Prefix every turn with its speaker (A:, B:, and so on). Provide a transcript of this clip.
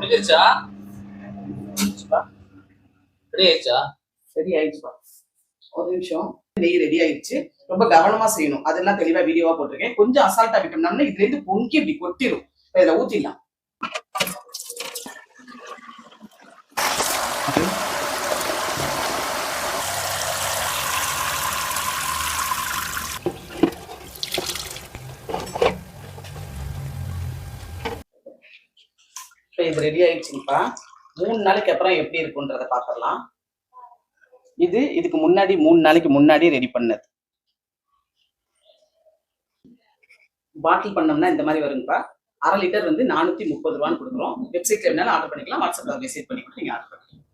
A: வெந்துருச்சா ready ஆயிடுச்சா?
B: Ready ஆயிடுச்சுப்பா. ஒரு நிமிஷம். நெய் ரெடி ஆயிடுச்சு. ரொம்ப கவனமா செய்யணும். அதெல்லாம் தெளிவா வீடியோவா போட்டிருக்கேன். கொஞ்சம் அசால்ட்டா விட்டோம்னா இதுல இருந்து பொங்கி இப்படி கொட்டிடும் இதுல ஊத்திடலாம். இப்போ இது ரெடி ஆயிடுச்சுங்கப்பா. மூணு நாளைக்கு அப்புறம் எப்படி இருக்குன்றத பார்த்துடலாம். இது இதுக்கு முன்னாடி மூணு நாளைக்கு முன்னாடி ரெடி பண்ணது. பாட்டில் பண்ணோம்னா இந்த மாதிரி வருங்கப்பா. அரை லிட்டர் வந்து நானூற்றி முப்பது ரூபான்னு கொடுக்குறோம். வெப்சைட்ல வேணாலும் ஆர்டர் பண்ணிக்கலாம். வாட்ஸ்அப்பில் மெசேஜ் பண்ணி கூட நீங்கள் ஆர்டர் பண்ணிக்கலாம்.